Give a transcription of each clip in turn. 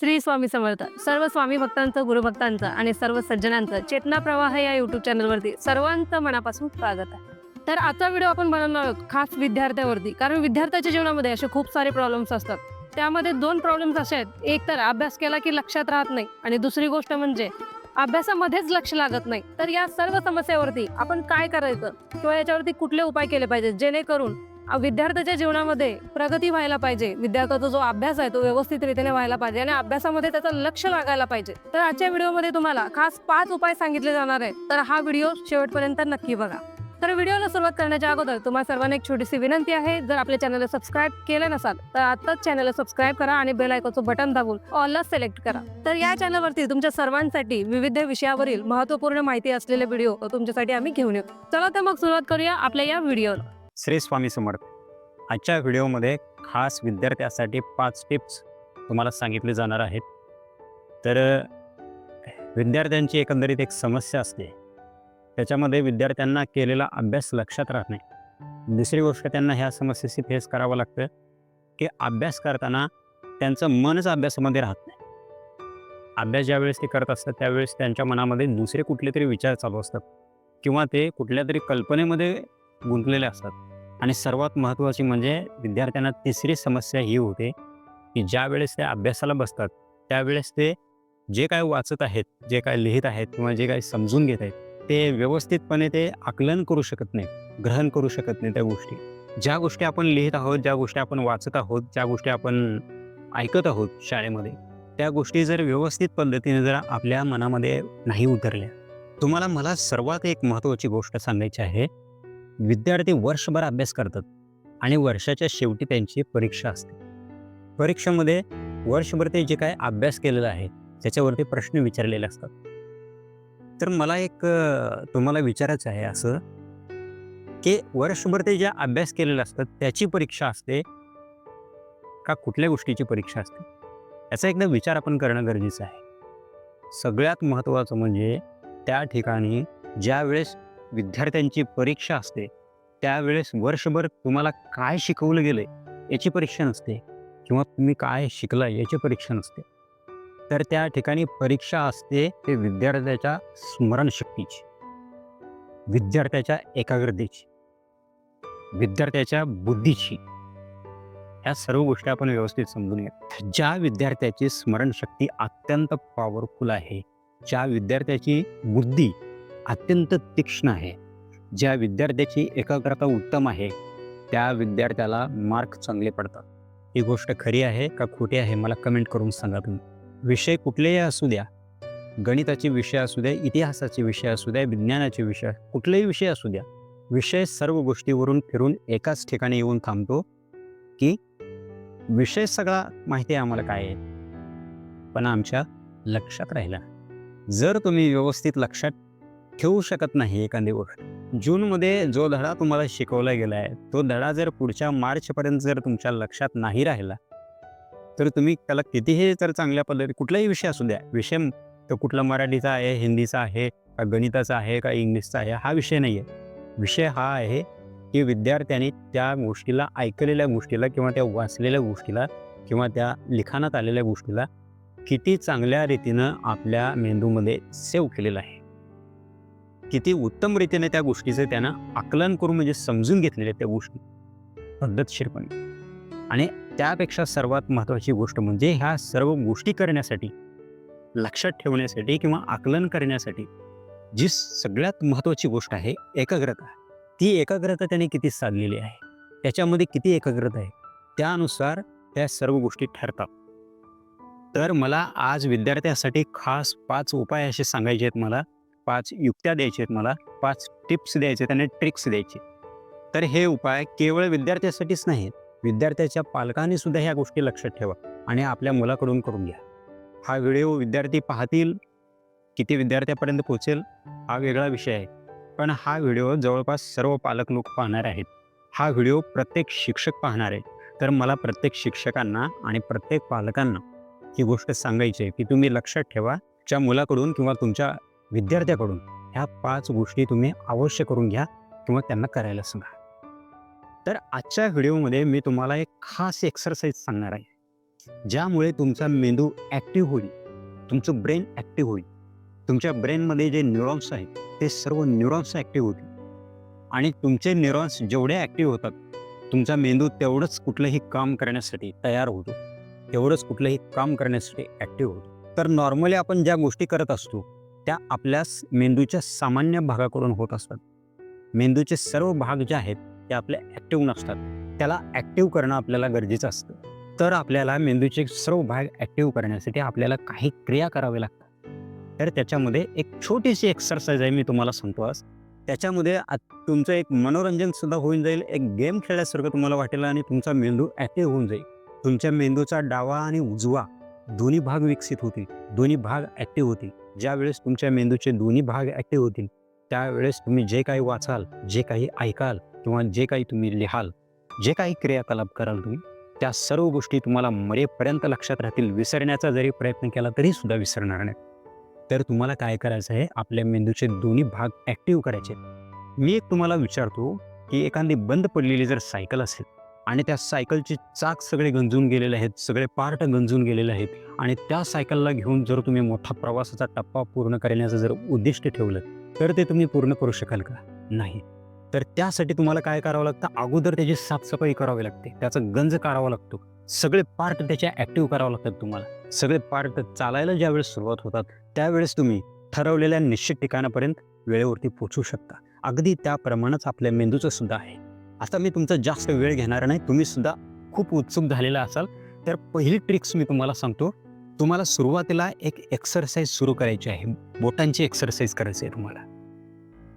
श्री स्वामी समर्थ. सर्व स्वामी भक्तांचं गुरुभक्तांचं आणि सर्व सज्जनांचं चेतना प्रवाह या युट्यूब चॅनलवरती सर्वांचं मनापासून स्वागत आहे. तर आजचा व्हिडिओ आपण बनवणार आहोत खास विद्यार्थ्यावरती. कारण विद्यार्थ्याच्या जीवनामध्ये असे खूप सारे प्रॉब्लेम्स असतात. त्यामध्ये दोन प्रॉब्लेम्स असे आहेत. एक तर अभ्यास केला की लक्षात राहत नाही आणि दुसरी गोष्ट म्हणजे अभ्यासामध्येच लक्ष लागत नाही. तर या सर्व समस्यावरती आपण काय करायचं? किंवा याच्यावरती कुठले उपाय केले पाहिजेत? जेणेकरून विद्यार्थ्याच्या जीवनामध्ये प्रगती व्हायला पाहिजे. विद्यार्थ्याचा जो अभ्यास आहे तो व्यवस्थित रीतीने व्हायला पाहिजे आणि अभ्यासामध्ये त्याचं लक्ष लागायला पाहिजे. तर आजच्या व्हिडिओमध्ये तुम्हाला खास पाच उपाय सांगितले जाणार आहेत. तर हा व्हिडिओ शेवटपर्यंत नक्की बघा. तर व्हिडिओला सुरुवात करण्याच्या अगोदर तुम्हाला सर्वांना एक छोटीशी विनंती आहे. जर आपल्या चॅनलला सबस्क्राईब केलं नसाल तर आताच चॅनलला सबस्क्राईब करा आणि बेल आयकॉनचं बटन दाबून ऑलला सिलेक्ट करा. तर या चॅनलवरती तुमच्या सर्वांसाठी विविध विषयावरील महत्त्वपूर्ण माहिती असलेले व्हिडिओ तुमच्यासाठी आम्ही घेऊन येऊ. चला तर मग सुरुवात करूया आपल्या या व्हिडिओला. श्री स्वामी समर्थ. आजच्या व्हिडिओमध्ये खास विद्यार्थ्यासाठी पाच टिप्स तुम्हाला सांगितले जाणार आहेत. तर विद्यार्थ्यांची एकंदरीत एक समस्या असते. त्याच्यामध्ये विद्यार्थ्यांना केलेला अभ्यास लक्षात राहत नाही. दुसरी गोष्ट त्यांना ह्या समस्येशी फेस करावं लागतं की अभ्यास करताना त्यांचं मनच अभ्यासामध्ये राहत नाही. अभ्यास ज्यावेळेस ते करत असतात त्यावेळेस त्यांच्या मनामध्ये दुसरे कुठले तरी विचार चालू असतात. किंवा ते कुठल्या तरी कल्पनेमध्ये गुंतलेले असतात. आणि सर्वात महत्त्वाची म्हणजे विद्यार्थ्यांना तिसरी समस्या ही होते की ज्या वेळेस ते अभ्यासाला बसतात त्यावेळेस ते जे काय वाचत आहेत जे काय लिहित आहेत किंवा जे काय समजून घेत आहेत ते व्यवस्थितपणे ते आकलन करू शकत नाही ग्रहण करू शकत नाही त्या गोष्टी. ज्या गोष्टी आपण लिहित आहोत ज्या गोष्टी आपण वाचत आहोत ज्या गोष्टी आपण ऐकत आहोत शाळेमध्ये त्या गोष्टी जर व्यवस्थित पद्धतीने जर आपल्या मनामध्ये नाही उतरल्या. तुम्हाला मला सर्वात एक महत्त्वाची गोष्ट सांगायची आहे विद्यार्थी वर्षभर अभ्यास करतात आणि वर्षाच्या शेवटी त्यांची परीक्षा असते. परीक्षेमध्ये वर्षभर ते जे काय अभ्यास केलेला आहे त्याच्यावरती प्रश्न विचारलेले असतात. तर मला एक तुम्हाला विचारायचं आहे असं की वर्षभर ते ज्या अभ्यास केलेला असतात त्याची परीक्षा असते का कुठल्या गोष्टीची परीक्षा असते? याचा एकदा विचार आपण करणं गरजेचं आहे. सगळ्यात महत्त्वाचं म्हणजे त्या ठिकाणी ज्या वेळेस विद्यार्थ्यांची परीक्षा असते त्यावेळेस वर्षभर तुम्हाला काय शिकवलं गेलं याची परीक्षा नसते किंवा तुम्ही काय शिकला याची परीक्षा नसते. तर त्या ठिकाणी परीक्षा असते ते विद्यार्थ्याच्या स्मरणशक्तीची विद्यार्थ्याच्या एकाग्रतेची विद्यार्थ्याच्या बुद्धीची. ह्या सर्व गोष्टी आपण व्यवस्थित समजून घ्या ज्या विद्यार्थ्याची स्मरणशक्ती अत्यंत पॉवरफुल आहे ज्या विद्यार्थ्याची बुद्धी अत्यंत तीक्ष्ण आहे. ज्या विद्यार्थ्याची एकाग्रता उत्तम आहे त्या विद्यार्थ्याला मार्क चांगले पडतात. ही गोष्ट खरी आहे का खोटी आहे मला कमेंट करून सांगा तुम्ही. विषय कुठलेही असू द्या गणिताचे विषय असू द्या इतिहासाचे विषय असू द्या विज्ञानाचे विषय कुठलेही विषय असू द्या विषय सर्व गोष्टीवरून फिरून एकाच ठिकाणी येऊन थांबतो की विषय सगळा माहिती आहे आम्हाला काय आहे. पण आमच्या लक्षात राहिला. जर तुम्ही व्यवस्थित लक्षात ठेवू शकत नाही एखादी गोष्ट जूनमध्ये जो धडा तुम्हाला शिकवला गेला आहे तो धडा जर पुढच्या मार्चपर्यंत जर तुमच्या लक्षात नाही राहिला तर तुम्ही त्याला कितीही तर चांगल्या पद्धती कुठलाही विषय असू द्या विषय तो कुठला मराठीचा आहे हिंदीचा आहे का गणिताचा आहे का इंग्लिशचा आहे हा विषय नाही आहे विषय हा आहे की विद्यार्थ्यांनी त्या गोष्टीला ऐकलेल्या गोष्टीला किंवा त्या वाचलेल्या गोष्टीला किंवा त्या लिखाणात आलेल्या गोष्टीला किती चांगल्या रीतीनं आपल्या मेंदूमध्ये सेव्ह केलेलं आहे. किती उत्तम रीतीने त्या गोष्टीचं त्यानं आकलन करून म्हणजे समजून घेतलेल्या त्या गोष्टी. पद्धतशीरपणे. आणि त्यापेक्षा सर्वात महत्त्वाची गोष्ट म्हणजे ह्या सर्व गोष्टी करण्यासाठी लक्षात ठेवण्यासाठी किंवा आकलन करण्यासाठी जी सगळ्यात महत्त्वाची गोष्ट आहे एकाग्रता. ती एकाग्रता त्याने किती साधलेली आहे? त्याच्यामध्ये किती एकाग्रता आहे? त्यानुसार त्या सर्व गोष्टी ठरतात. तर मला आज विद्यार्थ्यासाठी खास पाच उपाय असे सांगायचे आहेत मला. पाच युक्त्या द्यायच्या आहेत मला पाच टिप्स द्यायचे आहेत आणि ट्रिक्स द्यायचे तर हे उपाय केवळ विद्यार्थ्यासाठीच नाहीत विद्यार्थ्याच्या पालकांनी सुद्धा ह्या गोष्टी लक्षात ठेवा आणि आपल्या मुलाकडून करून घ्या. हा व्हिडिओ विद्यार्थी पाहतील किती विद्यार्थ्यापर्यंत पोहोचेल हा वेगळा विषय आहे. पण हा व्हिडिओ जवळपास सर्व पालक लोक पाहणार आहेत. हा व्हिडिओ प्रत्येक शिक्षक पाहणार आहे. तर मला प्रत्येक शिक्षकांना आणि प्रत्येक पालकांना ही गोष्ट सांगायची आहे की तुम्ही लक्षात ठेवा तुमच्या मुलाकडून किंवा तुमच्या विद्यार्थ्याकडून ह्या पाच गोष्टी तुम्ही अवश्य करून घ्या किंवा त्यांना करायला सांगा. तर आजच्या व्हिडिओमध्ये मी तुम्हाला एक खास एक्सरसाइज सांगणार आहे. ज्यामुळे तुमचा मेंदू ॲक्टिव्ह होईल तुमचं ब्रेन ॲक्टिव्ह होईल. तुमच्या ब्रेनमध्ये जे न्यूरॉन्स आहेत ते सर्व न्यूरॉन्स ॲक्टिव्ह होतील. आणि तुमचे न्यूरॉन्स जेवढे ॲक्टिव्ह होतात तुमचा मेंदू तेवढंच कुठलंही काम करण्यासाठी तयार होतो. तेवढंच कुठलंही काम करण्यासाठी ॲक्टिव्ह होतो. तर नॉर्मली आपण ज्या गोष्टी करत असतो त्या आपल्या मेंदूच्या सामान्य भागाकडून होत असतात. मेंदूचे सर्व भाग जे आहेत ते आपले ॲक्टिव्ह नसतात. त्याला ॲक्टिव्ह करणं आपल्याला गरजेचं असतं. तर आपल्याला मेंदूचे सर्व भाग ॲक्टिव्ह करण्यासाठी आपल्याला काही क्रिया कराव्या लागतात. तर त्याच्यामध्ये एक छोटीशी एक्सरसाइज आहे मी तुम्हाला सांगतो आज. त्याच्यामध्ये आ- तुमचं एक मनोरंजनसुद्धा होऊन जाईल एक गेम खेळल्यासारखं तुम्हाला वाटेल आणि तुमचा मेंदू ॲक्टिव्ह होऊन जाईल. तुमच्या मेंदूचा डावा आणि उजवा दोन्ही भाग विकसित होतील दोन्ही भाग ॲक्टिव्ह होतील. ज्यावेळेस तुमच्या मेंदूचे दोन्ही भाग ॲक्टिव्ह होतील त्यावेळेस तुम्ही जे काही वाचाल जे काही ऐकाल किंवा जे काही तुम्ही लिहाल जे काही क्रियाकलाप कराल तुम्ही त्या सर्व गोष्टी तुम्हाला मरेपर्यंत लक्षात राहतील. विसरण्याचा जरी प्रयत्न केला तरी सुद्धा विसरणार नाही तर तुम्हाला काय करायचं आहे? आपल्या मेंदूचे दोन्ही भाग ॲक्टिव्ह करायचे मी एक तुम्हाला विचारतो की एखादी बंद पडलेली जर सायकल असेल आणि त्या सायकलची चाक सगळे गंजून गेलेले आहेत सगळे पार्ट गंजून गेलेले आहेत. आणि त्या सायकलला घेऊन जर तुम्ही मोठा प्रवासाचा टप्पा पूर्ण करण्याचं जर उद्दिष्ट ठेवलं तर ते तुम्ही पूर्ण करू शकाल का? नाही. तर त्यासाठी तुम्हाला काय करावं लागतं? अगोदर त्याची साफसफाई करावी लागते. त्याचा गंज काढावा लागतो. सगळे पार्ट त्याच्या ॲक्टिव्ह करावं लागतात तुम्हाला. सगळे पार्ट चालायला ज्यावेळेस सुरुवात होतात त्यावेळेस तुम्ही ठरवलेल्या निश्चित ठिकाणापर्यंत वेळेवरती पोचू शकता. अगदी त्याप्रमाणेच आपल्या मेंदूचं सुद्धा आहे. आता मी तुमचा जास्त वेळ घेणार नाही. तुम्ही सुद्धा खूप उत्सुक झालेला असाल. तर पहिली ट्रिक्स मी तुम्हाला सांगतो. तुम्हाला सुरुवातीला एक एक्सरसाइज सुरू करायची आहे. बोटांची एक्सरसाइज करायची आहे तुम्हाला.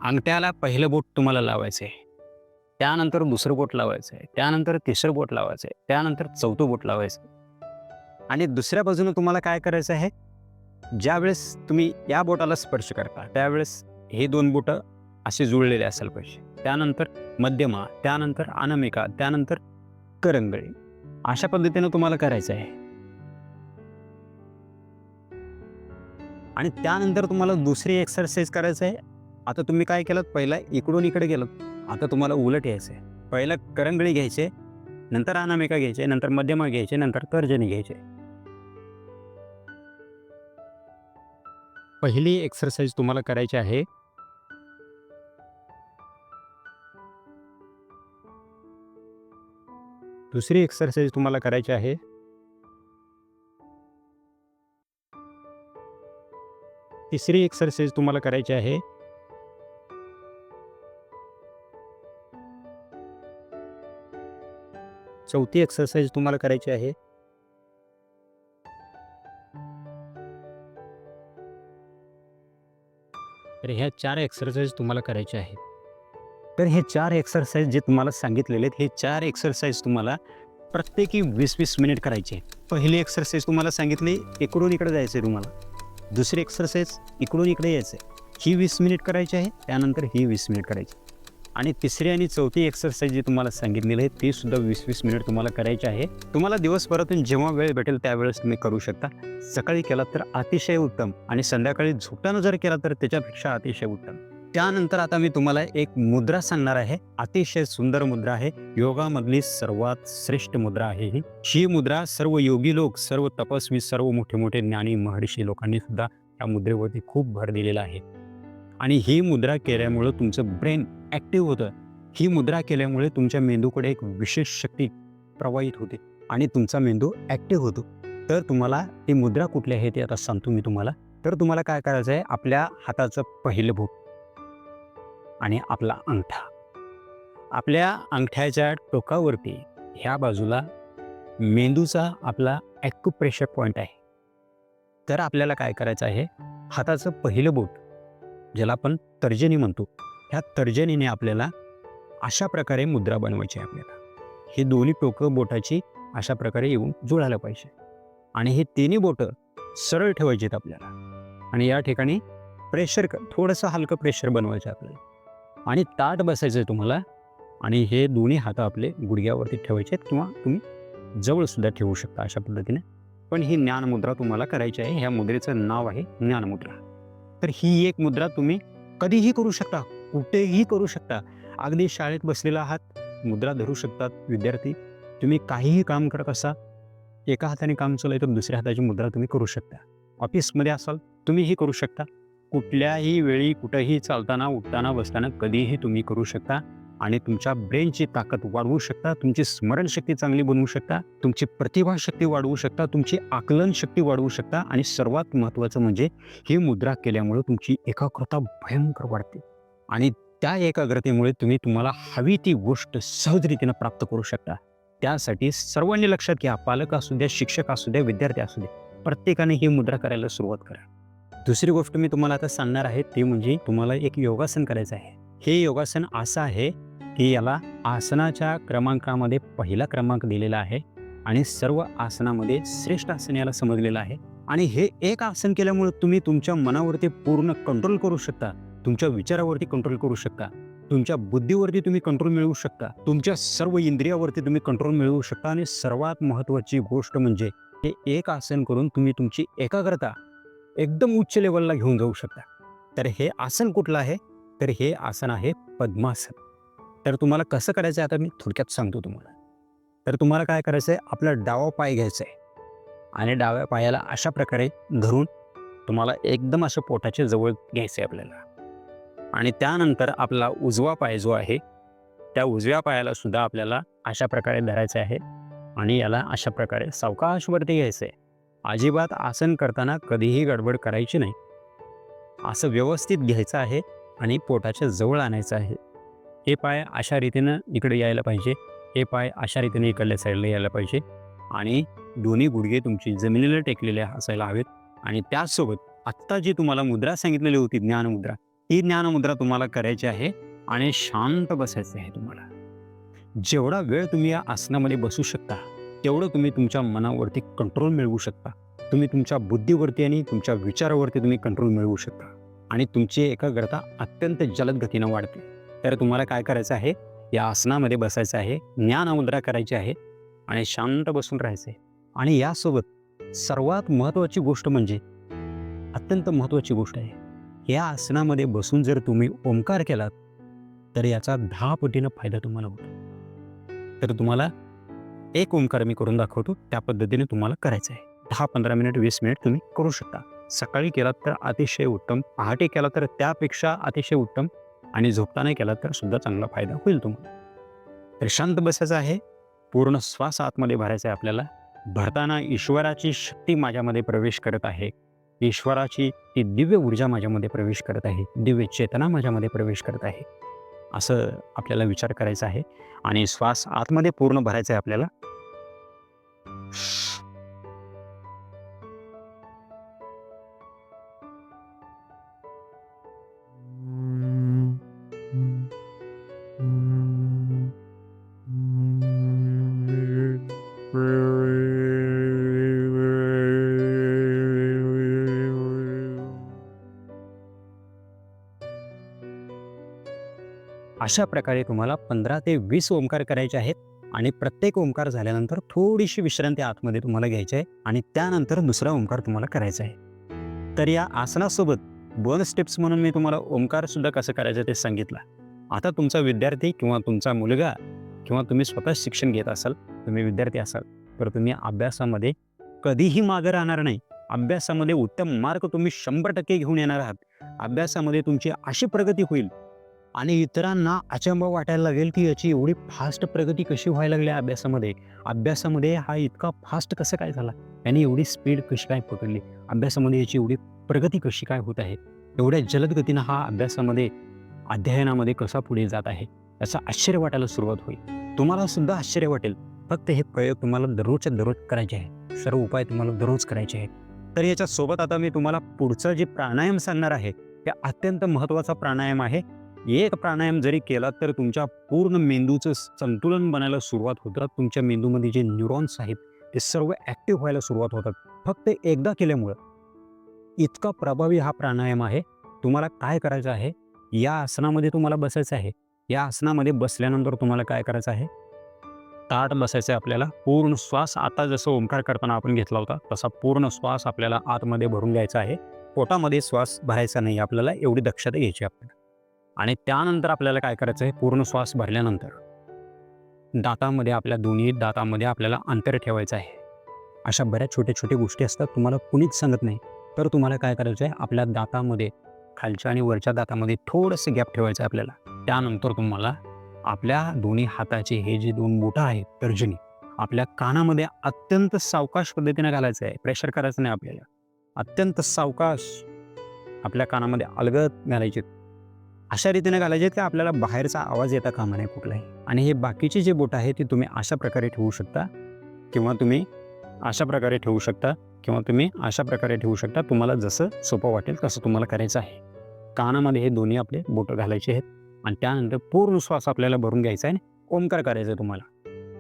अंगठ्याला पहिलं बोट तुम्हाला लावायचं आहे त्यानंतर दुसरं बोट लावायचं आहे त्यानंतर तिसरं बोट लावायचं आहे त्यानंतर चौथं बोट लावायचं आहे. आणि दुसऱ्या बाजूनं तुम्हाला काय करायचं आहे? ज्यावेळेस तुम्ही या बोटाला स्पर्श करता त्यावेळेस हे दोन बोटं असे जुळलेले असायला पाहिजे. त्यानंतर मध्यमा त्यानंतर अनामिका त्यानंतर करंगळी. अशा पद्धतीनं तुम्हाला करायचं आहे. आणि त्यानंतर तुम्हाला दुसरी एक्सरसाइज करायचं आहे. आता तुम्ही काय केलं? पहिला इकडून इकडे गेलं. आता तुम्हाला उलट यायचं आहे पहिला करंगळी घ्यायचे नंतर अनामिका घ्यायचे नंतर मध्यमा घ्यायचे नंतर तर्जनी घ्यायचे. पहिली एक्सरसाइज तुम्हाला करायची आहे. दुसरी एक्सरसाइज तुम्हाला करायची आहे. तिसरी एक्सरसाइज तुम्हाला करायची आहे. चौथी एक्सरसाइज तुम्हाला करायची आहे. तर ह्या चार एक्सरसाइज तुम्हाला करायच्या आहेत. तर हे चार एक्सरसाइज जे तुम्हाला सांगितलेले आहेत हे चार एक्सरसाइज तुम्हाला प्रत्येकी वीस वीस मिनिट करायचे पहिली एक्सरसाइज तुम्हाला सांगितली इकडून इकडे जायचं आहे तुम्हाला. दुसरी एक्सरसाइज इकडून इकडे यायचं आहे ही वीस मिनिट करायची आहे त्यानंतर ही वीस मिनिट करायची आणि तिसरी आणि चौथी एक्सरसाइज जी तुम्हाला सांगितलेली आहे ती सुद्धा वीस वीस मिनिट तुम्हाला करायची आहे. तुम्हाला दिवसभरातून जेव्हा वेळ भेटेल त्यावेळेस तुम्ही करू शकता. सकाळी केला तर अतिशय उत्तम आणि संध्याकाळी झोपताना जर केला तर त्याच्यापेक्षा अतिशय उत्तम. त्यानंतर आता मी तुम्हाला एक मुद्रा सांगणार आहे. अतिशय सुंदर मुद्रा आहे. योगामधली सर्वात श्रेष्ठ मुद्रा आहे ही. ही मुद्रा सर्व योगी लोक सर्व तपस्वी सर्व मोठे मोठे ज्ञानी महर्षी लोकांनी सुद्धा या मुद्रेवरती खूप भर दिलेला आहे. आणि ही मुद्रा केल्यामुळं तुमचं ब्रेन ॲक्टिव्ह होतं. ही मुद्रा केल्यामुळे तुमच्या मेंदूकडे एक विशेष शक्ती प्रवाहित होते आणि तुमचा मेंदू ॲक्टिव्ह होतो. तर तुम्हाला ती मुद्रा कुठली आहे ते आता सांगतो मी तुम्हाला. तर तुम्हाला काय करायचं आहे आपल्या हाताचं पहिलं बोट आणि आपला अंगठा. आपल्या अंगठ्याच्या टोकावरती ह्या बाजूला मेंदूचा आपला ॲक्युप्रेशर पॉईंट आहे. तर आपल्याला काय करायचं आहे? हाताचं पहिलं बोट ज्याला आपण तर्जनी म्हणतो ह्या तर्जनीने आपल्याला अशा प्रकारे मुद्रा बनवायची आहे आपल्याला. हे दोन्ही टोकं बोटाची अशा प्रकारे येऊन जुळायला पाहिजे. आणि हे तिन्ही बोटं सरळ ठेवायची आहेत आपल्याला. आणि या ठिकाणी प्रेशर क थोडंसं हलकं प्रेशर बनवायचं आहे आपल्याला. आणि ताट बसायचं आहे तुम्हाला. आणि हे दोन्ही हात आपले गुडघ्यावरती ठेवायचे आहेत किंवा तुम्ही जवळसुद्धा ठेवू शकता अशा पद्धतीने. पण ही ज्ञानमुद्रा तुम्हाला करायची आहे. ह्या मुद्रेचं नाव आहे ज्ञानमुद्रा. तर ही एक मुद्रा तुम्ही कधीही करू शकता कुठेही करू शकता. अगदी शाळेत बसलेला आहात मुद्रा धरू शकतात विद्यार्थी. तुम्ही काहीही काम करत असा एका हाताने काम चालू आहे तर दुसऱ्या हाताची मुद्रा तुम्ही करू शकता. ऑफिसमध्ये असाल तुम्हीही करू शकता. कुठल्याही वेळी कुठंही चालताना उठताना बसताना कधीही तुम्ही करू शकता आणि तुमच्या ब्रेनची ताकद वाढवू शकता तुमची स्मरणशक्ती चांगली बनवू शकता तुमची प्रतिभाशक्ती वाढवू शकता तुमची आकलन शक्ती वाढवू शकता आणि सर्वात महत्त्वाचं म्हणजे ही मुद्रा केल्यामुळे तुमची एकाग्रता भयंकर वाढते. आणि त्या एकाग्रतेमुळे तुम्ही तुम्हाला हवी ती गोष्ट सहजरीतीनं प्राप्त करू शकता. त्यासाठी सर्वांनी लक्षात घ्या पालक असू द्या शिक्षक असू द्या विद्यार्थी असू द्या प्रत्येकाने ही मुद्रा करायला सुरुवात करा. दुसरी गोष्ट मी तुम्हाला आता सांगणार आहे ती म्हणजे तुम्हाला एक योगासन करायचं आहे. हे योगासन असं आहे की याला आसनाच्या क्रमांकामध्ये पहिला क्रमांक दिलेला आहे आणि सर्व आसनामध्ये श्रेष्ठ आसन याला समजलेलं आहे. आणि हे एक आसन केल्यामुळे तुम्ही तुमच्या मनावरती पूर्ण कंट्रोल करू शकता तुमच्या विचारावरती कंट्रोल करू शकता तुमच्या बुद्धीवरती तुम्ही कंट्रोल मिळवू शकता तुमच्या सर्व इंद्रियावरती तुम्ही कंट्रोल मिळवू शकता. आणि सर्वात महत्त्वाची गोष्ट म्हणजे हे एक आसन करून तुम्ही तुमची एकाग्रता एकदम उच्च लेवलला घेऊन जाऊ शकता. तर हे आसन कुठलं आहे? तर हे आसन आहे पद्मासन. तर तुम्हाला कसं करायचं आहे आता मी थोडक्यात सांगतो तुम्हाला. तर तुम्हाला काय करायचं आहे आपला डावा पाय घ्यायचा आहे आणि डाव्या पायाला अशा प्रकारे धरून तुम्हाला एकदम असं पोटाच्या जवळ घ्यायचं आहे आपल्याला. आणि त्यानंतर आपला उजवा पाय जो आहे त्या उजव्या पायाला सुद्धा आपल्याला अशा प्रकारे धरायचं आहे. आणि याला अशा प्रकारे सावकाशवरती घ्यायचं आहे अजिबात आसन करताना कधीही गडबड करायची नाही. असं व्यवस्थित घ्यायचं आहे आणि पोटाच्या जवळ आणायचं आहे. हे पाय अशा रीतीनं इकडे यायला पाहिजे हे पाय अशा रीतीने इकडल्या साईडला यायला पाहिजे आणि दोन्ही गुडघे तुमची जमिनीला टेकलेले असायला हवेत आणि त्याचसोबत आत्ता जी तुम्हाला मुद्रा सांगितलेली होती ज्ञानमुद्रा ही ज्ञानमुद्रा तुम्हाला करायची आहे आणि शांत बसायचं आहे तुम्हाला. जेवढा वेळ तुम्ही या आसनामध्ये बसू शकता तेवढं तुम्ही तुमच्या मनावरती कंट्रोल मिळवू शकता. तुम्ही तुमच्या बुद्धीवरती आणि तुमच्या विचारावरती तुम्ही कंट्रोल मिळवू शकता. आणि तुमची एकाग्रता अत्यंत जलद गतीनं वाढते. तर तुम्हाला काय करायचं आहे? या आसनामध्ये बसायचं आहे ज्ञानमुद्रा करायची आहे आणि शांत बसून राहायचं आहे. आणि यासोबत सर्वात महत्त्वाची गोष्ट म्हणजे अत्यंत महत्त्वाची गोष्ट आहे. या आसनामध्ये बसून जर तुम्ही ओंकार केलात तर याचा दहा पटीनं फायदा तुम्हाला होतो. तर तुम्हाला एक ओंकार मी करून दाखवतो त्या पद्धतीने तुम्हाला करायचं आहे दहा पंधरा मिनिट वीस मिनिट तुम्ही करू शकता. सकाळी केलात तर अतिशय उत्तम पहाटे केला तर त्यापेक्षा अतिशय उत्तम आणि झोपताना केला तर सुद्धा चांगला फायदा होईल तुम्हाला. तर शांत बसायचं आहे. पूर्ण श्वास आतमध्ये भरायचा आहे आपल्याला. भरताना ईश्वराची शक्ती माझ्यामध्ये प्रवेश करत आहे. ईश्वराची ती दिव्य ऊर्जा माझ्यामध्ये प्रवेश करत आहे. दिव्य चेतना माझ्यामध्ये प्रवेश करत आहे. असं आपल्याला विचार करायचा आहे आणि श्वास आतमध्ये पूर्ण भरायचा आहे आपल्याला. अशा प्रकारे तुम्हाला पंधरा ते वीस ओंकार करायचे आहेत. आणि प्रत्येक ओंकार झाल्यानंतर थोडीशी विश्रांती आतमध्ये तुम्हाला घ्यायची आहे आणि त्यानंतर दुसरा ओंकार तुम्हाला करायचा आहे. तर या आसनासोबत बोनस स्टेप्स म्हणून मी तुम्हाला ओंकार सुद्धा कसं करायचं ते सांगितलं. आता तुमचा विद्यार्थी किंवा तुमचा मुलगा किंवा तुम्ही स्वतः शिक्षण घेत असाल तुम्ही विद्यार्थी असाल तर तुम्ही अभ्यासामध्ये कधीही मागं राहणार नाही. अभ्यासामध्ये उत्तम मार्क तुम्ही शंभर टक्के घेऊन येणार आहात. अभ्यासामध्ये तुमची अशी प्रगती होईल आणि इतरांना अचंब वाटायला लागेल की याची एवढी फास्ट प्रगती कशी व्हायला लागली अभ्यासामध्ये. अभ्यासामध्ये हा इतका फास्ट कसं काय झाला? याने एवढी स्पीड कशी काय पकडली? अभ्यासामध्ये याची एवढी प्रगती कशी काय होत आहे? एवढ्या जलद गतीनं हा अभ्यासामध्ये अध्ययनामध्ये कसा पुढे जात आहे? याचं आश्चर्य वाटायला सुरुवात होईल. तुम्हाला सुद्धा आश्चर्य वाटेल. फक्त हे प्रयोग तुम्हाला दररोजच्या दररोज करायचे आहे सर्व उपाय तुम्हाला दररोज करायचे आहेत. तर याच्यासोबत आता मी तुम्हाला पुढचं जे प्राणायाम सांगणार आहे ते अत्यंत महत्त्वाचा प्राणायाम आहे. एक प्राणायाम जरी केला तर तुमच्या पूर्ण मेंदूचं संतुलन बनायला सुरुवात होतात. तुमच्या मेंदूमध्ये जे न्यूरॉन्स आहेत ते सर्व ॲक्टिव्ह व्हायला सुरुवात होतात. फक्त एकदा केल्यामुळं. इतका प्रभावी हा प्राणायाम आहे. तुम्हाला काय करायचं आहे? या आसनामध्ये तुम्हाला बसायचं आहे. या आसनामध्ये बसल्यानंतर तुम्हाला काय करायचं आहे? ताट बसायचं आहे आपल्याला. पूर्ण श्वास आता जसं ओंकार करताना आपण घेतला होता तसा पूर्ण श्वास आपल्याला आतमध्ये भरून घ्यायचा आहे. पोटामध्ये श्वास भरायचा नाही. आपल्याला एवढी दक्षता घ्यायची आपल्याला. आणि त्यानंतर आपल्याला काय करायचं आहे? पूर्ण श्वास भरल्यानंतर. दातामध्ये आपल्या दोन्ही दातामध्ये आपल्याला अंतर ठेवायचं आहे. अशा बऱ्याच छोट्या छोट्या गोष्टी असतात तुम्हाला कुणीच सांगत नाही. तर तुम्हाला काय करायचं आहे? आपल्या दातामध्ये खालच्या आणि वरच्या दातामध्ये थोडंसं गॅप ठेवायचं आहे आपल्याला. त्यानंतर तुम्हाला आपल्या दोन्ही हाताचे हे जे दोन बोटं आहेत तर्जनी आपल्या कानामध्ये अत्यंत सावकाश पद्धतीने घालायचं आहे. प्रेशर करायचं नाही आपल्याला. अत्यंत सावकाश आपल्या कानामध्ये अलगद घालायचे. अशा रीतीने घालायचे की आपल्याला बाहेरचा आवाज येता कामा नाही कुठलाही? आणि हे बाकीचे जे बोट आहे ते तुम्ही अशा प्रकारे ठेवू शकता किंवा तुम्ही अशा प्रकारे ठेवू शकता किंवा तुम्ही अशा प्रकारे ठेवू शकता. तुम्हाला जसं सोपं वाटेल तसं तुम्हाला करायचं आहे. कानामध्ये हे दोन्ही आपले बोटं घालायचे आहेत आणि त्यानंतर पूर्ण श्वास आपल्याला भरून घ्यायचा आहे आणि ओंकार करायचा आहे तुम्हाला.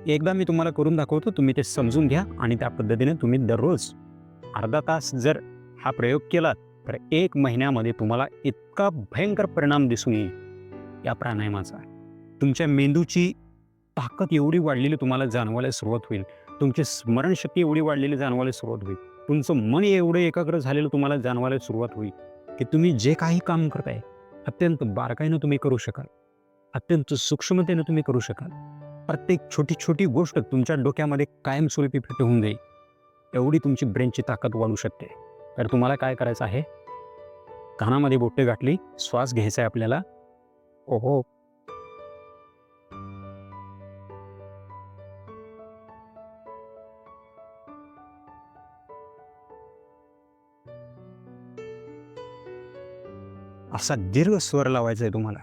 एकदा मी तुम्हाला करून दाखवतो तुम्ही ते समजून घ्या आणि त्या पद्धतीने तुम्ही दररोज अर्धा तास जर हा प्रयोग केलात तर एक महिन्यामध्ये तुम्हाला इतका भयंकर परिणाम दिसून येईल. या प्राणायामाचा. तुमच्या मेंदूची ताकद एवढी वाढलेली तुम्हाला जाणवायला सुरुवात होईल. तुमची स्मरणशक्ती एवढी वाढलेली जाणवायला सुरुवात होईल. तुमचं मन एवढं एकाग्र झालेलं तुम्हाला जाणवायला सुरुवात होईल की तुम्ही जे काही काम करताय अत्यंत बारकाईनं तुम्ही करू शकाल. अत्यंत सूक्ष्मतेनं तुम्ही करू शकाल. प्रत्येक छोटी छोटी गोष्ट तुमच्या डोक्यामध्ये कायमस्वरूपी फिट होऊन जाईल. एवढी तुमची ब्रेनची ताकद वाढू शकते. तर तुम्हाला काय करायचं आहे? कानामध्ये बोटे गाठली श्वास घ्यायचा आहे आपल्याला. ओहो. असा दीर्घ स्वर लावायचा आहे तुम्हाला.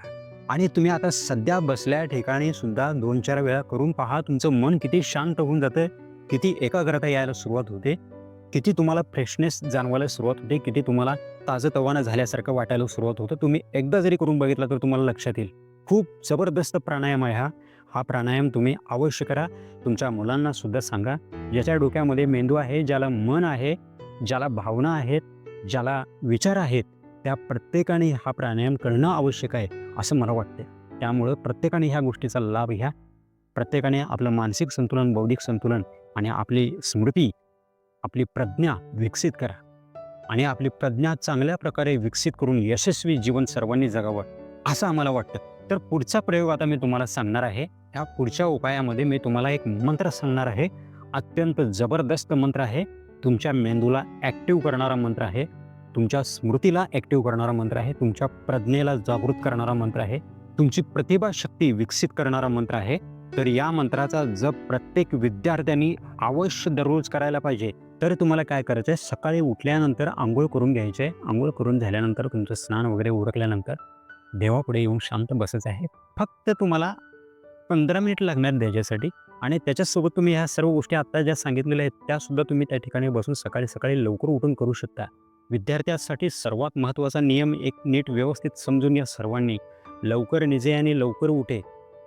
आणि तुम्ही आता सध्या बसल्या ठिकाणी सुद्धा दोन चार वेळा करून पहा तुमचं मन किती शांत होऊन जातं किती एकाग्रता यायला सुरुवात होते. किती तुम्हाला फ्रेशनेस जाणवायला सुरुवात होते किती तुम्हाला ताजं तवानं झाल्यासारखं वाटायला सुरुवात होतं तुम्ही एकदा जरी करून बघितला तर तुम्हाला लक्षात येईल. खूप जबरदस्त प्राणायाम आहे हा. हा प्राणायाम तुम्ही अवश्य करा. तुमच्या मुलांना सुद्धा सांगा. ज्याच्या डोक्यामध्ये मेंदू आहे ज्याला मन आहे ज्याला भावना आहेत ज्याला विचार आहेत त्या प्रत्येकाने हा प्राणायाम करणं आवश्यक आहे असं मला वाटतं त्यामुळं प्रत्येकाने ह्या गोष्टीचा लाभ घ्या. प्रत्येकाने आपलं मानसिक संतुलन बौद्धिक संतुलन आणि आपली स्मृती आपली प्रज्ञा विकसित करा. आणि आपली प्रज्ञा चांगल्या प्रकारे विकसित करून यशस्वी जीवन सर्वांनी जगावं असं आम्हाला वाटतं. तर पुढचा प्रयोग आता मी तुम्हाला सांगणार आहे. त्या पुढच्या उपायामध्ये मी तुम्हाला एक मंत्र सांगणार आहे. अत्यंत जबरदस्त मंत्र आहे. तुमच्या मेंदूला ॲक्टिव्ह करणारा मंत्र आहे. तुमच्या स्मृतीला ॲक्टिव्ह करणारा मंत्र आहे. तुमच्या प्रज्ञेला जागृत करणारा मंत्र आहे. तुमची प्रतिभा शक्ती विकसित करणारा मंत्र आहे. तर या मंत्राचा जप प्रत्येक विद्यार्थ्यांनी अवश्य दररोज करायला पाहिजे. तर तुम्हाला काय करायचं आहे सकाळी उठल्यानंतर आंघोळ करून घ्यायचे. आहे आंघोळ करून झाल्यानंतर तुमचं स्नान वगैरे उरकल्यानंतर देवापुढे येऊन शांत बसायचं आहे. फक्त तुम्हाला पंधरा मिनिट लागणार द्यायच्यासाठी आणि त्याच्यासोबत तुम्ही ह्या सर्व गोष्टी आत्ता ज्या सांगितलेल्या आहेत त्यासुद्धा तुम्ही त्या ठिकाणी बसून सकाळी सकाळी लवकर उठून करू शकता. विद्यार्थ्यांसाठी सर्वात महत्त्वाचा नियम एक नीट व्यवस्थित समजून या सर्वांनी. लवकर निजे आणि लवकर उठे.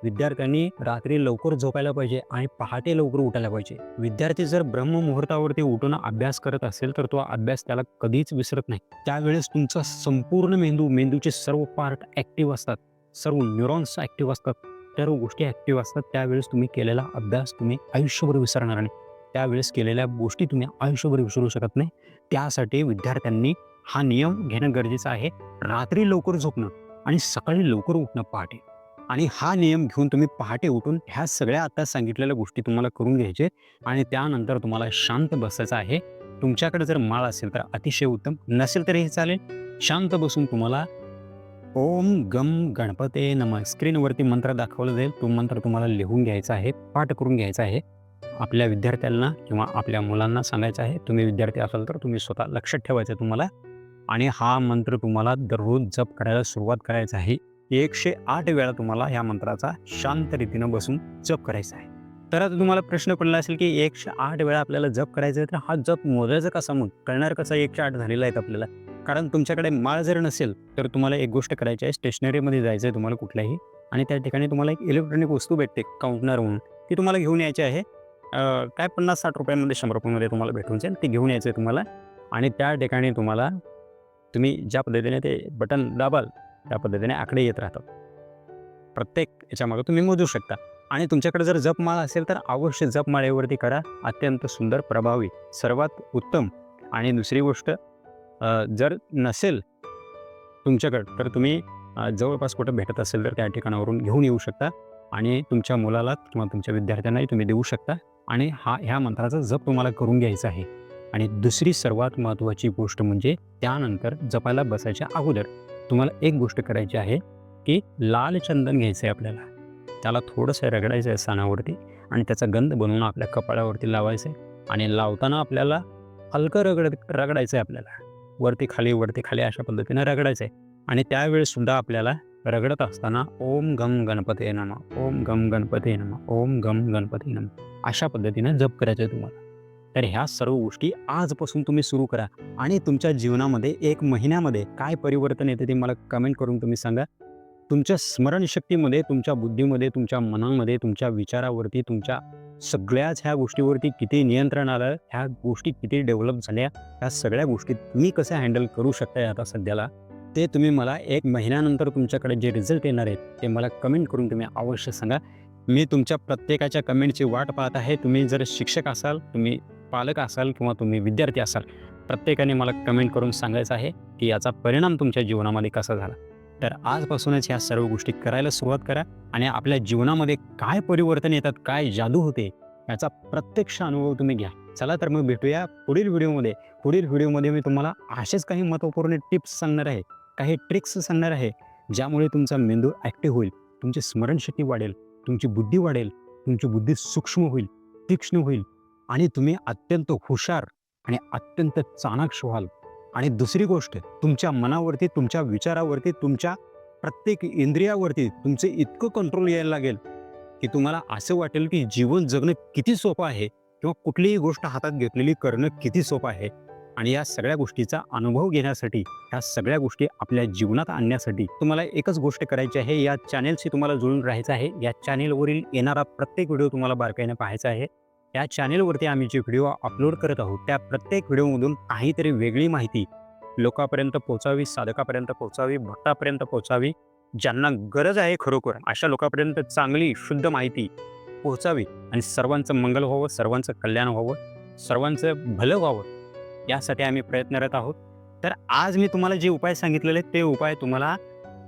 विद्यार्थ्यांनी रात्री लवकर झोपायला पाहिजे आणि पहाटे लवकर उठायला पाहिजे. विद्यार्थी जर ब्रह्ममुहूर्तावरती उठून अभ्यास करत असेल तर तो अभ्यास त्याला कधीच विसरत नाही. त्यावेळेस तुमचा संपूर्ण मेंदू मेंदूचे सर्व पार्ट ऍक्टिव्ह असतात. सर्व न्यूरॉन्स ॲक्टिव्ह असतात. सर्व गोष्टी ऍक्टिव्ह असतात. त्यावेळेस तुम्ही केलेला अभ्यास तुम्ही आयुष्यभर विसरणार नाही. त्यावेळेस केलेल्या गोष्टी तुम्ही आयुष्यभर विसरू शकत नाही. त्यासाठी विद्यार्थ्यांनी हा नियम घेणं गरजेचं आहे. रात्री लवकर झोपणं आणि सकाळी लवकर उठणं पहाटे. आणि हा नियम घेऊन तुम्ही पहाटे उठून ह्या सगळ्या आता सांगितलेल्या गोष्टी तुम्हाला करून घ्यायचे आणि त्यानंतर तुम्हाला शांत बसायचं आहे. तुमच्याकडे जर माळ असेल तर अतिशय उत्तम. नसेल तरीही चालेल. शांत बसून तुम्हाला ओम गम गणपते नम स्क्रीनवरती मंत्र दाखवला जाईल. तो मंत्र तुम्हाला लिहून घ्यायचा आहे पाठ करून घ्यायचा आहे. आपल्या विद्यार्थ्यांना किंवा आपल्या मुलांना सांगायचं आहे. तुम्ही विद्यार्थी असाल तर तुम्ही स्वतः लक्षात ठेवायचं आहे तुम्हाला. आणि हा मंत्र तुम्हाला दररोज जप करायला सुरुवात करायचा आहे. एकशे आठ वेळा तुम्हाला ह्या मंत्राचा शांत रीतीनं बसून जप करायचा आहे. तर आता तुम्हाला प्रश्न पडला असेल की एकशे आठ वेळा आपल्याला जप करायचा आहे तर हा जप मोजायचा कसा मग कळणार कसा एकशे आठ झालेला आहे आपल्याला? कारण तुमच्याकडे माळ जर नसेल तर तुम्हाला एक गोष्ट करायची आहे स्टेशनरीमध्ये जायचं आहे तुम्हाला कुठल्याही. आणि त्या ठिकाणी तुम्हाला एक इलेक्ट्रॉनिक वस्तू भेटते काउंटनर म्हणून. ती तुम्हाला घेऊन यायची आहे. काय पन्नास साठ रुपयांमध्ये शंभर रुपयांमध्ये तुम्हाला भेटून जाईल. ती घेऊन यायचं आहे तुम्हाला. आणि त्या ठिकाणी तुम्हाला तुम्ही ज्या पद्धतीने ते बटन दाबाल त्या पद्धतीने आकडे येत राहतात. प्रत्येक याच्यामागं तुम्ही मोजू शकता. आणि तुमच्याकडे जर जपमाळा असेल तर अवश्य जपमाळेवरती करा. अत्यंत सुंदर प्रभावी सर्वात उत्तम आणि दुसरी गोष्ट जर नसेल तुमच्याकडं तर तुम्ही जवळपास कुठं भेटत असेल तर त्या ठिकाणावरून घेऊन येऊ शकता. आणि तुमच्या मुलाला किंवा तुमच्या विद्यार्थ्यांनाही तुम्ही देऊ शकता. आणि हा ह्या मंत्राचा जप तुम्हाला करून घ्यायचा आहे. आणि दुसरी सर्वात महत्त्वाची गोष्ट म्हणजे त्यानंतर जपायला बसायच्या अगोदर तुम्हाला एक गोष्ट करायची आहे की लाल चंदन घ्यायचं आहे आपल्याला. त्याला थोडंसं रगडायचं आहे सणावरती आणि त्याचा गंध बनवून आपल्या कपाळावरती लावायचं आहे आणि लावताना आपल्याला हलकं रगड रगडायचं आहे आपल्याला. वरती खाली वरती खाली अशा पद्धतीनं रगडायचं आहे आणि त्यावेळेससुद्धा आपल्याला रगडत असताना ओम गम गणपती नम ओम गम गणपती नम ओम गम गणपती नम अशा पद्धतीनं जप करायचं आहे तुम्हाला. तर ह्या सर्व गोष्टी आजपासून तुम्ही सुरू करा आणि तुमच्या जीवनामध्ये एक महिन्यामध्ये काय परिवर्तन येते ते मला कमेंट करून तुम्ही सांगा. तुमच्या स्मरणशक्तीमध्ये तुमच्या बुद्धीमध्ये तुमच्या मनामध्ये तुमच्या विचारावरती तुमच्या सगळ्याच ह्या गोष्टीवरती किती नियंत्रण आलं ह्या गोष्टी किती डेव्हलप झाल्या ह्या सगळ्या गोष्टी तुम्ही कसं हँडल करू शकताय आता सध्याला ते तुम्ही मला एक महिन्यानंतर तुमच्याकडे जे रिझल्ट येणार आहेत ते मला कमेंट करून तुम्ही अवश्य सांगा. मी तुमच्या प्रत्येकाच्या कमेंटची वाट पाहत आहे. तुम्ही जर शिक्षक असाल तुम्ही पालक असाल किंवा तुम्ही विद्यार्थी असाल प्रत्येकाने मला कमेंट करून सांगायचं आहे की याचा परिणाम तुमच्या जीवनामध्ये कसा झाला? तर आजपासूनच ह्या सर्व गोष्टी करायला सुरुवात करा आणि आपल्या जीवनामध्ये काय परिवर्तन येतात काय जादू होते याचा प्रत्यक्ष अनुभव तुम्ही घ्या. चला तर मग भेटूया पुढील व्हिडिओमध्ये. पुढील व्हिडिओमध्ये मी तुम्हाला असेच काही महत्त्वपूर्ण टिप्स सांगणार आहे काही ट्रिक्स सांगणार आहे ज्यामुळे तुमचा मेंदू ॲक्टिव्ह होईल तुमची स्मरणशक्ती वाढेल तुमची बुद्धी वाढेल तुमची बुद्धी सूक्ष्म होईल तीक्ष्ण होईल आणि तुम्ही अत्यंत हुशार आणि अत्यंत चाणाक्ष व्हाल. आणि दुसरी गोष्ट तुमच्या मनावरती तुमच्या विचारावरती तुमच्या प्रत्येक इंद्रियावरती तुमचे इतकं कंट्रोल यायला लागेल की तुम्हाला असं वाटेल की जीवन जगणं किती सोपं आहे किंवा कुठलीही गोष्ट हातात घेतलेली करणं किती सोपं आहे. आणि या सगळ्या गोष्टीचा अनुभव घेण्यासाठी ह्या सगळ्या गोष्टी आपल्या जीवनात आणण्यासाठी तुम्हाला एकच गोष्ट करायची आहे. या चॅनेलशी तुम्हाला जुळून राहायचं आहे. या चॅनेलवरील येणारा प्रत्येक व्हिडिओ तुम्हाला बारकाईने पाहायचा आहे. या चॅनेलवरती आम्ही जे व्हिडिओ अपलोड करत आहोत त्या प्रत्येक व्हिडिओमधून काहीतरी वेगळी माहिती लोकांपर्यंत पोहोचावी साधकापर्यंत पोहोचावी भक्तापर्यंत पोहोचावी ज्यांना गरज आहे खरोखर अशा लोकांपर्यंत चांगली शुद्ध माहिती पोहोचावी आणि सर्वांचं मंगल व्हावं सर्वांचं कल्याण व्हावं सर्वांचं भलं व्हावं यासाठी आम्ही प्रयत्नरत आहोत. तर आज मी तुम्हाला जे उपाय सांगितलेले ते उपाय तुम्हाला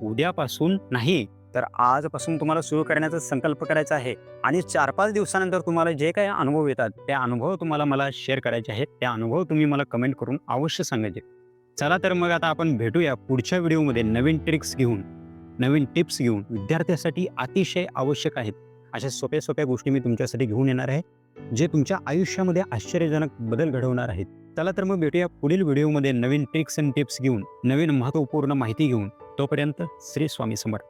उद्यापासून नाही तर आजपासून तुम्हाला सुरू करण्याचा संकल्प करायचा आहे. आणि चार पाच दिवसानंतर तुम्हाला जे काही अनुभव येतात त्या अनुभव तुम्हाला मला शेअर करायचे आहेत. त्या अनुभव तुम्ही मला कमेंट करून अवश्य सांगायचे चला तर मग आता आपण भेटूया पुढच्या व्हिडिओमध्ये नवीन ट्रिक्स घेऊन नवीन टिप्स घेऊन विद्यार्थ्यासाठी अतिशय आवश्यक आहेत. अशा सोप्या सोप्या गोष्टी मी तुमच्यासाठी घेऊन येणार आहे जे तुमच्या आयुष्यामध्ये आश्चर्यजनक बदल घडवणार आहेत. चला तर मग भेटूया पुढील व्हिडिओमध्ये नवीन ट्रिक्स अँड टिप्स घेऊन नवीन महत्त्वपूर्ण माहिती घेऊन. तोपर्यंत श्री स्वामी समर्थ.